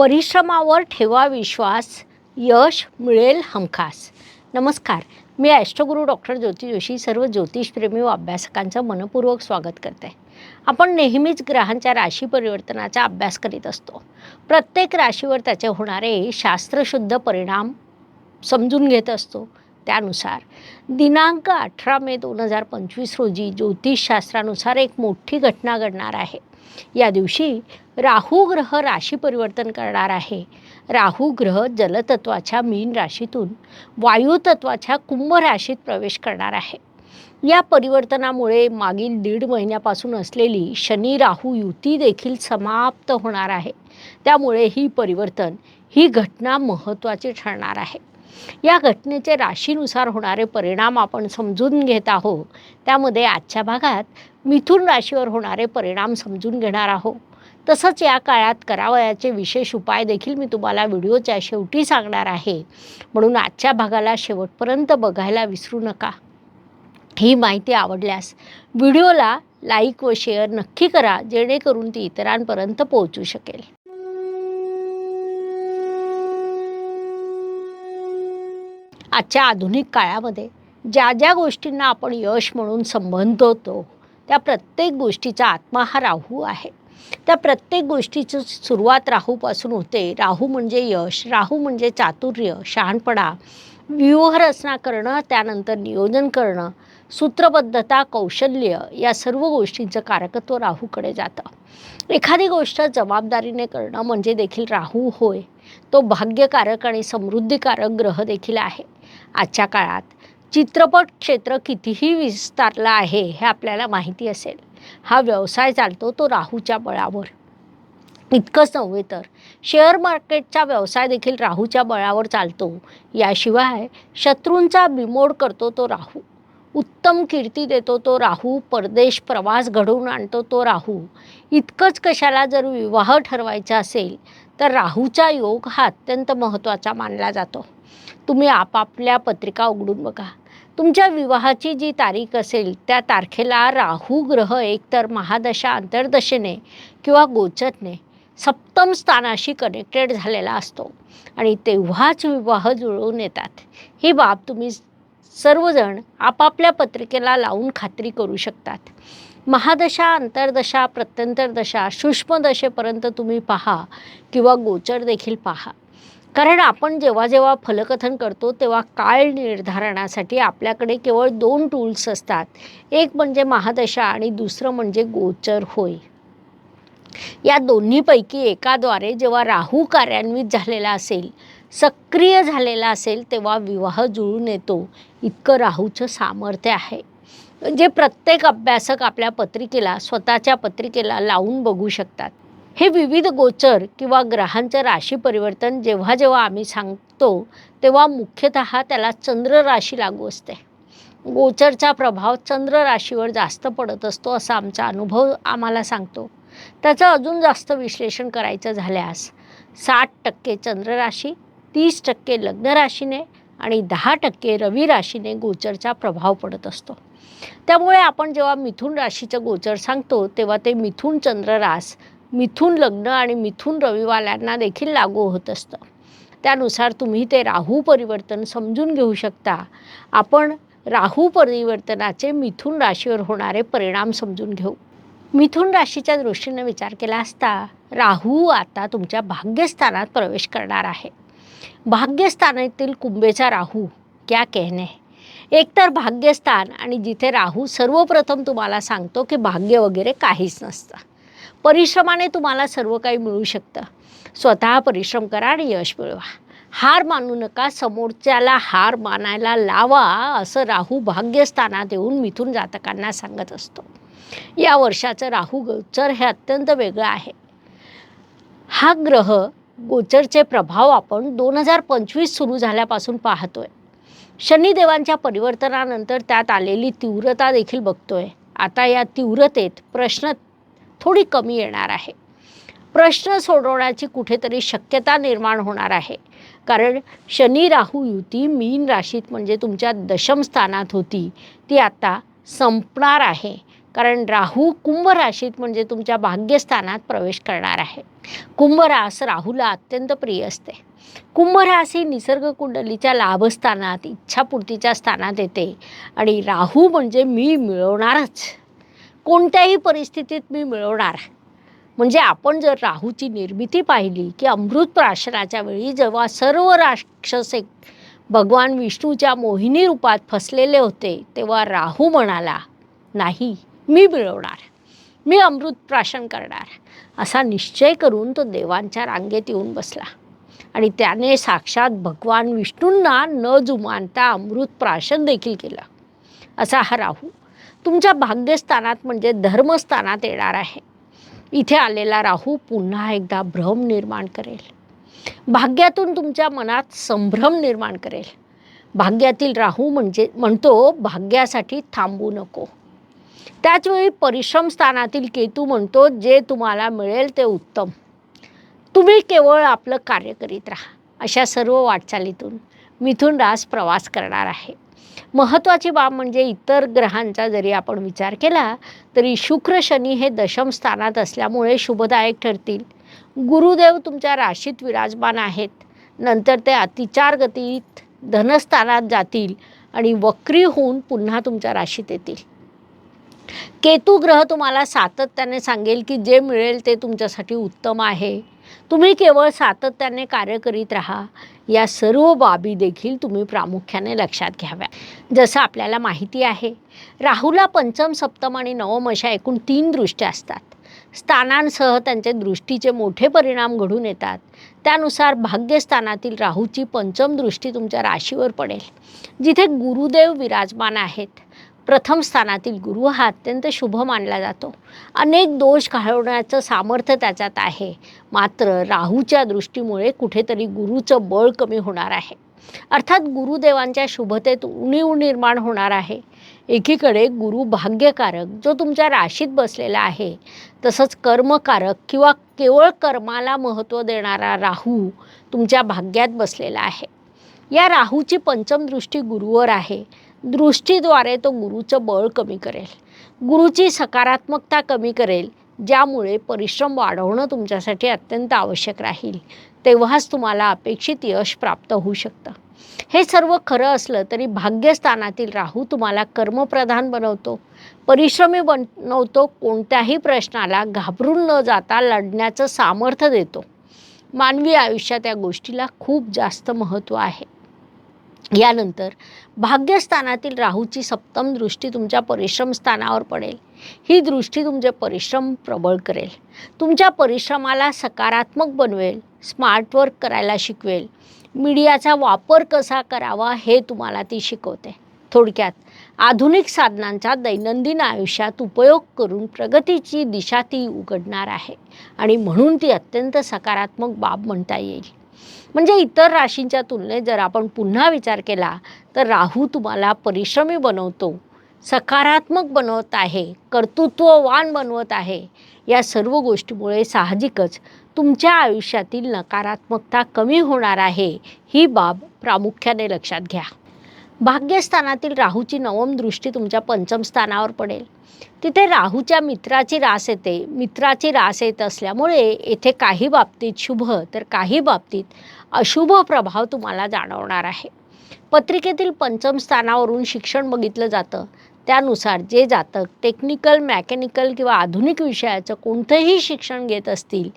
परिश्रमावर ठेवा विश्वास यश मिळेल हमखास. नमस्कार मी ॲस्ट्रोगुरू डॉक्टर ज्योती जोशी सर्व ज्योतिषप्रेमी व अभ्यासकांचं मनपूर्वक स्वागत करते. आपण नेहमीच ग्रहांच्या राशी परिवर्तनाचा अभ्यास करीत असतो. प्रत्येक राशीवर त्याचे होणारे शास्त्रशुद्ध परिणाम समजून घेत असतो. त्यानुसार. दिनांक अठरा मे दोन हजार पंचवीस रोजी ज्योतिषशास्त्रानुसार एक मोठी घटना घडणार आहे. या दिवशी राहू ग्रह राशी परिवर्तन करणार आहे. राहू ग्रह जलतत्वाच्या मीन राशीतून वायुतत्वाच्या कुंभ राशीत प्रवेश करणार आहे. या परिवर्तनामुळे मागील दीड महिन्यापासून असलेली शनी राहू युती देखील समाप्त होणार आहे. त्यामुळे ही परिवर्तन ही घटना महत्त्वाची ठरणार आहे. या घटनेचे राशीनुसार होणारे परिणाम आपण समजून घेत आहोत. त्यामध्ये आजच्या भागात मिथुन राशीवर होणारे परिणाम समजून घेणार आहोत. तसंच या काळात करावयाचे विशेष उपाय देखील मी तुम्हाला व्हिडिओच्या शेवटी सांगणार आहे. म्हणून आजच्या भागाला शेवटपर्यंत बघायला विसरू नका. ही माहिती आवडल्यास व्हिडिओला लाईक व शेअर नक्की करा जेणेकरून ती इतरांपर्यंत पोहोचू शकेल. आजच्या आधुनिक काळामध्ये ज्या ज्या गोष्टींना आपण यश म्हणून संबंधवतो त्या प्रत्येक गोष्टीचा आत्मा हा राहू आहे. त्या प्रत्येक गोष्टीची सुरुवात राहूपासून होते. राहू म्हणजे यश राहू म्हणजे चातुर्य शहाणपणा व्यूहरचना करणं त्यानंतर नियोजन करणं सूत्रबद्धता कौशल्य या सर्व गोष्टींचं कारकत्व राहूकडे जातं. एखादी गोष्ट जबाबदारीने करणं म्हणजे देखील राहू होय. तो भाग्यकारक आणि समृद्धीकारक ग्रह देखील आहे. आजच्या काळात. चित्रपट क्षेत्र कितीही विस्तारलं आहे हे आपल्याला माहिती असेल. हा व्यवसाय चालतो तो राहूच्या बळावर. इतकंच नव्हे तर शेअर मार्केटचा व्यवसाय देखील राहूच्या बळावर चालतो. याशिवाय शत्रूंचा बिमोड करतो तो राहू. उत्तम कीर्ती देतो तो राहू. परदेश प्रवास घडवून आणतो तो राहू. इतकंच कशाला जर विवाह ठरवायचा असेल तर राहूचा योग हा अत्यंत महत्त्वाचा मानला जातो. तुम्ही आपापल्या पत्रिका उघडून बघा. तुमच्या विवाहाची जी तारीख असेल त्या तारखेला राहू ग्रह एकतर महादशा अंतर्दशेने किंवा गोचरने सप्तम स्थानाशी कनेक्टेड झालेला असतो आणि तेव्हाच विवाह जुळवून येतात. ही बाब तुम्ही सर्वजण आपापल्या पत्रिकेला लावून खात्री करू शकतात. महादशा अंतर्दशा प्रत्यंतरदशा सूक्ष्मदशेपर्यंत तुम्ही पहा किंवा गोचर देखील पहा. कारण आपण जेव्हा जेव्हा फलकथन करतो तेव्हा काळ निर्धारणासाठी आपल्याकडे केवळ दोन टूल्स असतात. एक म्हणजे महादशा आणि दुसरं म्हणजे गोचर होय. या दोन्हीपैकी एकाद्वारे जेव्हा राहू कार्यान्वित झालेला असेल सक्रिय झालेला असेल तेव्हा विवाह जुळून येतो. इतकं राहूचं सामर्थ्य आहे. जे प्रत्येक अभ्यासक आपल्या पत्रिकेला स्वतःच्या पत्रिकेला लावून बघू शकतात. हे विविध गोचर किंवा ग्रहांचं राशी परिवर्तन जेव्हा जेव्हा आम्ही सांगतो तेव्हा मुख्यतः त्याला चंद्र राशी लागू असते. गोचरचा प्रभाव चंद्र राशीवर जास्त पडत असतो असा आमचा अनुभव आम्हाला सांगतो. त्याचं अजून जास्त विश्लेषण करायचं झाल्यास साठ टक्के चंद्र राशी तीस टक्के लग्न राशीने आणि दहा टक्के रवी राशीने गोचरचा प्रभाव पडत असतो. त्यामुळे आपण जेव्हा मिथुन राशीचं गोचर सांगतो तेव्हा ते मिथुन चंद्र रास मिथून लग्न आणि मिथून रविवाल्यांना देखील लागू होत असतं. त्यानुसार तुम्ही ते राहू परिवर्तन समजून घेऊ शकता. आपण राहू परिवर्तनाचे मिथून राशीवर होणारे परिणाम समजून घेऊ. मिथुन राशीच्या दृष्टीने विचार केला असता राहू आता तुमच्या भाग्यस्थानात प्रवेश करणार आहे. भाग्यस्थानातील कुंभेचा राहू क्या कहने. एकतर भाग्यस्थान आणि जिथे राहू सर्वप्रथम तुम्हाला सांगतो की भाग्य वगैरे काहीच नसतं. परिश्रमाने तुम्हाला सर्व काही मिळू शकतं. स्वतः परिश्रम करा आणि यश मिळवा. हार मानू नका समोरच्याला हार मानायला लावा असं राहू भाग्यस्थानात येऊन मिथून जातकांना सांगत असतो. या वर्षाचं राहू गोचर हे अत्यंत वेगळं आहे. हा ग्रह गोचरचे प्रभाव आपण दोन हजार पंचवीस सुरू झाल्यापासून पाहतोय. शनिदेवांच्या परिवर्तनानंतर त्यात आलेली तीव्रता देखील बघतोय. आता या तीव्रतेत प्रश्न थोडी कमी येणार आहे. प्रश्न सोडवण्याची कुठेतरी शक्यता निर्माण होणार आहे. कारण शनी राहू युती मीन राशीत म्हणजे तुमच्या दशम स्थानात होती ती आता संपणार आहे. कारण राहू कुंभ राशीत म्हणजे तुमच्या भाग्यस्थानात प्रवेश करणार आहे. कुंभ रास राहूला अत्यंत प्रिय असते. कुंभरास ही निसर्ग कुंडलीच्या लाभस्थानात इच्छापूर्तीच्या स्थानात येते. आणि राहू म्हणजे मी मिळवणारच. कोणत्याही परिस्थितीत मी मिळवणार. म्हणजे आपण जर राहूची निर्मिती पाहिली की अमृत प्राशनाच्या वेळी जेव्हा सर्व राक्षसे भगवान विष्णूच्या मोहिनी रूपात फसलेले होते तेव्हा राहू म्हणाला नाही मी मिळवणार. मी अमृत प्राशन करणार. असा निश्चय करून तो देवांच्या रांगेत येऊन बसला. आणि त्याने साक्षात भगवान विष्णूंना न जुमानता अमृत प्राशन देखील केलं. असा हा राहू तुमच्या भाग्यस्थानात म्हणजे धर्मस्थानात येणार आहे. इथे आलेला राहू पुन्हा एकदा भ्रम निर्माण करेल. भाग्यातून तुमच्या मनात संभ्रम निर्माण करेल. भाग्यातील राहू म्हणजे म्हणतो भाग्यासाठी थांबू नको. त्याचवेळी परिश्रम स्थानातील केतू म्हणतो जे तुम्हाला मिळेल ते उत्तम. तुम्ही केवळ आपलं कार्य करीत राहा. अशा सर्व वाटचालीतून मिथुन रास प्रवास करणार आहे. महत्त्वाची बाब म्हणजे इतर ग्रहांचा जरी आपण विचार केला तरी शुक्र शनी हे दशम स्थानात असल्यामुळे शुभदायक ठरतील. गुरुदेव तुमच्या राशीत विराजमान आहेत. नंतर ते अतिचार गतीत धनस्थानात जातील आणि वक्री होऊन पुन्हा तुमच्या राशीत येतील. केतू ग्रह तुम्हाला सातत्याने सांगेल की जे मिळेल ते तुमच्यासाठी उत्तम आहे. तुम्ही केवळ सातत्याने कार्य करीत राहा. या सर्व बाबी देखील तुम्ही प्रामुख्याने लक्षात घ्याव्या. जसं आपल्याला माहिती आहे राहूला पंचम सप्तम आणि नवम अशा एकूण तीन दृष्ट्या असतात. स्थानांसह त्यांचे दृष्टीचे मोठे परिणाम घडून येतात. त्यानुसार भाग्यस्थानातील राहूची पंचम दृष्टी तुमच्या राशीवर पडेल. जिथे गुरुदेव विराजमान आहेत प्रथम स्थानातील गुरु हा अत्यंत शुभ मानला जातो. अनेक दोष घालवण्याचं सामर्थ्य त्याच्यात आहे. मात्र राहूच्या दृष्टीमुळे कुठेतरी गुरुचं बळ कमी होणार आहे. अर्थात गुरुदेवांच्या शुभतेत उणीव निर्माण होणार आहे. एकीकडे गुरु भाग्यकारक जो तुमच्या राशीत बसलेला आहे तसंच कर्मकारक किंवा केवळ कर्माला महत्त्व देणारा राहू तुमच्या भाग्यात बसलेला आहे. या राहूची पंचम दृष्टी गुरुवर आहे. दृष्टीद्वारे तो गुरुचं बळ कमी करेल. गुरुची सकारात्मकता कमी करेल ज्यामुळे परिश्रम वाढवणं तुमच्यासाठी अत्यंत आवश्यक राहील. तेव्हाच तुम्हाला अपेक्षित यश प्राप्त होऊ शकतं. हे सर्व खरं असलं तरी भाग्यस्थानातील राहू तुम्हाला कर्मप्रधान बनवतो. परिश्रमी बनवतो कोणत्याही प्रश्नाला घाबरून न जाता लढण्याचं सामर्थ्य देतो. मानवी आयुष्यात या गोष्टीला खूप जास्त महत्त्व आहे. यानंतर भाग्यस्थानातील राहूची सप्तम दृष्टी तुमच्या परिश्रम स्थानावर पडेल. ही दृष्टी तुमचे परिश्रम प्रबळ करेल. तुमच्या परिश्रमाला सकारात्मक बनवेल स्मार्ट वर्क करायला शिकवेल. मीडियाचा वापर कसा करावा हे तुम्हाला ती शिकवते. थोडक्यात आधुनिक साधनांचा दैनंदिन आयुष्यात उपयोग करून प्रगतीची दिशा ती उघडणार आहे आणि म्हणून ती अत्यंत सकारात्मक बाब म्हणता येईल. म्हणजे इतर राशींच्या तुलनेत जर आपण पुन्हा विचार केला तर राहू तुम्हाला परिश्रमी बनवतो सकारात्मक बनवत आहे कर्तृत्ववान बनवत आहे. या सर्व गोष्टीमुळे साहजिकच तुमच्या आयुष्यातील नकारात्मकता कमी होणार आहे. ही बाब प्रामुख्याने लक्षात घ्या. भाग्यस्थानातील राहूची नवम दृष्टी तुमच्या पंचम स्थानावर पडेल. तिथे राहूच्या मित्राची रास येते. मित्राची रास येत असल्यामुळे येथे काही बाबतीत शुभ तर काही बाबतीत अशुभ प्रभाव तुम्हाला जाणवणार आहे. पत्रिकेतील पंचम स्थानावरून शिक्षण बघितलं जातं. त्यानुसार जे जातक टेक्निकल मॅकॅनिकल किंवा आधुनिक विषयाचं कोणतंही शिक्षण घेत असतील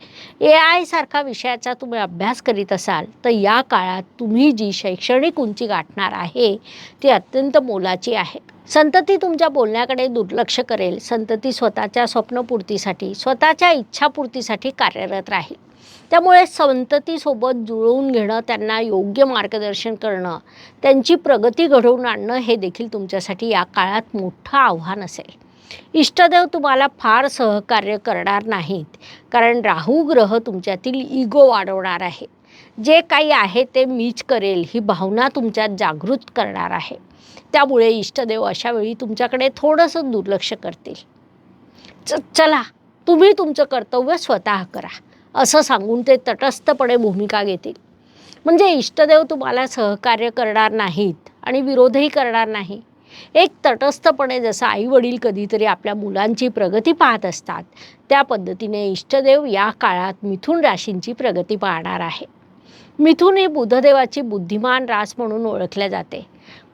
ए आयसारखा विषयाचा तुम्ही अभ्यास करीत असाल तर या काळात तुम्ही जी शैक्षणिक उंची गाठणार आहे ती अत्यंत मोलाची आहे. संतती तुमच्या बोलण्याकडे दुर्लक्ष करेल. संतती स्वतःच्या स्वप्नपूर्तीसाठी स्वतःच्या इच्छापूर्तीसाठी कार्यरत राहील. त्यामुळे संततीसोबत जुळवून घेणं त्यांना योग्य मार्गदर्शन करणं त्यांची प्रगती घडवून आणणं हे देखील तुमच्यासाठी या काळात मोठं आव्हान असेल. इष्टदेव तुम्हाला फार सहकार्य करणार नाहीत कारण राहू ग्रह तुमच्यातील इगो वाढवणार आहे. जे काही आहे ते मीच करेल ही भावना तुमच्यात जागृत करणार आहे. त्यामुळे इष्टदेव अशा वेळी तुमच्याकडे थोडंसं दुर्लक्ष करतील. च चला तुम्ही तुमचं कर्तव्य स्वतः करा. असं सांगून ते तटस्थपणे भूमिका घेतील. म्हणजे इष्टदेव तुम्हाला सहकार्य करणार नाहीत आणि विरोधही करणार नाही. एक तटस्थपणे जसं आई वडील कधीतरी आपल्या मुलांची प्रगती पाहत असतात त्या पद्धतीने इष्टदेव या काळात मिथुन राशींची प्रगती पाहणार आहे. मिथुन ही बुधदेवाची बुद्धिमान रास म्हणून ओळखल्या जाते.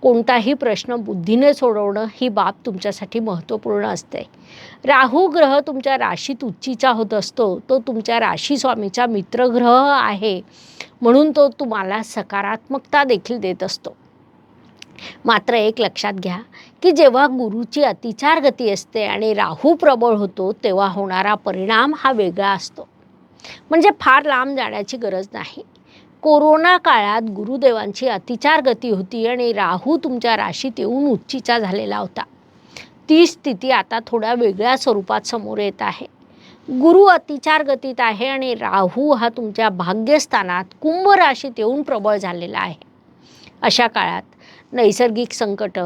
कोणताही प्रश्न बुद्धीने सोडवणं ही बाब तुमच्यासाठी महत्त्वपूर्ण असते. राहू ग्रह तुमच्या राशीत उच्चीचा होत असतो तो तुमच्या राशी स्वामीचा मित्रग्रह आहे म्हणून तो तुम्हाला सकारात्मकता देखील देत असतो. मात्र एक लक्षात घ्या की जेव्हा गुरुची अतिचार गती असते आणि राहू प्रबळ होतो तेव्हा होणारा परिणाम हा वेगळा असतो. म्हणजे फार लांब जाण्याची गरज नाही. कोरोना काळात गुरुदेवांची अतिचार गती होती आणि राहू तुमच्या राशीत येऊन उच्चीचा झालेला होता. ती स्थिती आता थोड्या वेगळ्या स्वरूपात समोर येत आहे. गुरु अतिचार गतीत आहे आणि राहू हा तुमच्या भाग्यस्थानात कुंभ राशीत येऊन प्रबळ झालेला आहे. अशा काळात नैसर्गिक संकट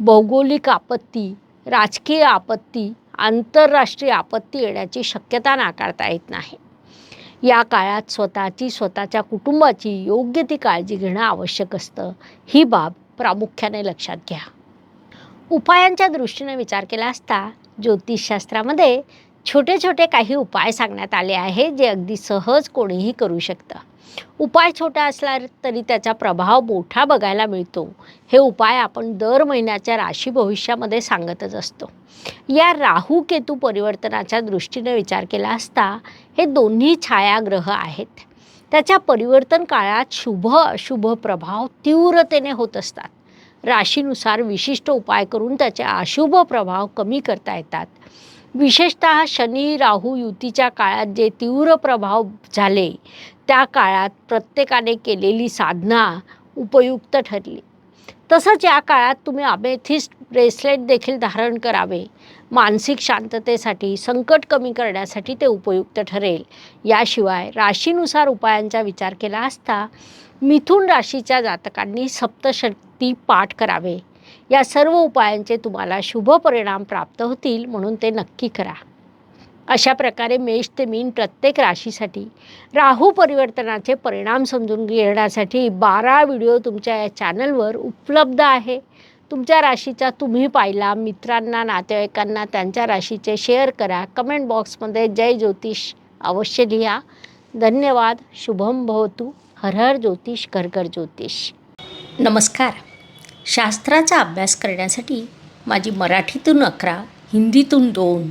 भौगोलिक आपत्ती राजकीय आपत्ती आंतरराष्ट्रीय आपत्ती येण्याची शक्यता नाकारता येत नाही. या काळात स्वतःची स्वतःच्या कुटुंबाची योग्य ती काळजी घेणं आवश्यक असतं. ही बाब प्रामुख्याने लक्षात घ्या. उपायांच्या दृष्टीने विचार केला असता ज्योतिषशास्त्रामध्ये छोटे छोटे काही उपाय सांगण्यात आले आहे जे अगदी सहज कोणीही करू शकतं. उपाय छोटा असला तरी त्याचा प्रभाव मोठा बघायला मिळतो. हे उपाय आपण दर महिन्याच्या राशी भविष्यामध्ये सांगतच असतो. या राहू केतू परिवर्तनाच्या दृष्टीने विचार केला असता हे दोन्ही छायाग्रह आहेत. त्याच्या परिवर्तन काळात शुभ अशुभ प्रभाव तीव्रतेने होत असतात. राशीनुसार विशिष्ट उपाय करून त्याचे अशुभ प्रभाव कमी करता येतात. विशेषत शनी राहू युतीच्या काळात जे तीव्र प्रभाव झाले त्या काळात प्रत्येकाने केलेली साधना उपयुक्त ठरली. तसंच या काळात तुम्ही अमेथिस्ट ब्रेसलेट देखील धारण करावे. मानसिक शांततेसाठी संकट कमी करण्यासाठी ते उपयुक्त ठरेल. याशिवाय राशीनुसार उपायांचा विचार केला असता मिथुन राशीच्या जातकांनी सप्तशक्ती पाठ करावे. या सर्व उपायांचे तुम्हाला शुभ परिणाम प्राप्त होतील म्हणून ते नक्की करा. अशा प्रकारे मेष ते मीन प्रत्येक राशीसाठी राहू परिवर्तनाचे परिणाम समजून घेण्यासाठी बारा व्हिडिओ तुमच्या या चॅनलवर उपलब्ध आहे. तुमच्या राशीचा तुम्ही पाहिला मित्रांना नातेवाईकांना त्यांच्या राशीचे शेअर करा. कमेंट बॉक्समध्ये जय ज्योतिष अवश्य लिहा. धन्यवाद. शुभम भवतु. हर हर ज्योतिष घर घर ज्योतिष. नमस्कार. शास्त्राचा अभ्यास करण्यासाठी माझी मराठीतून अकरा हिंदीतून दोन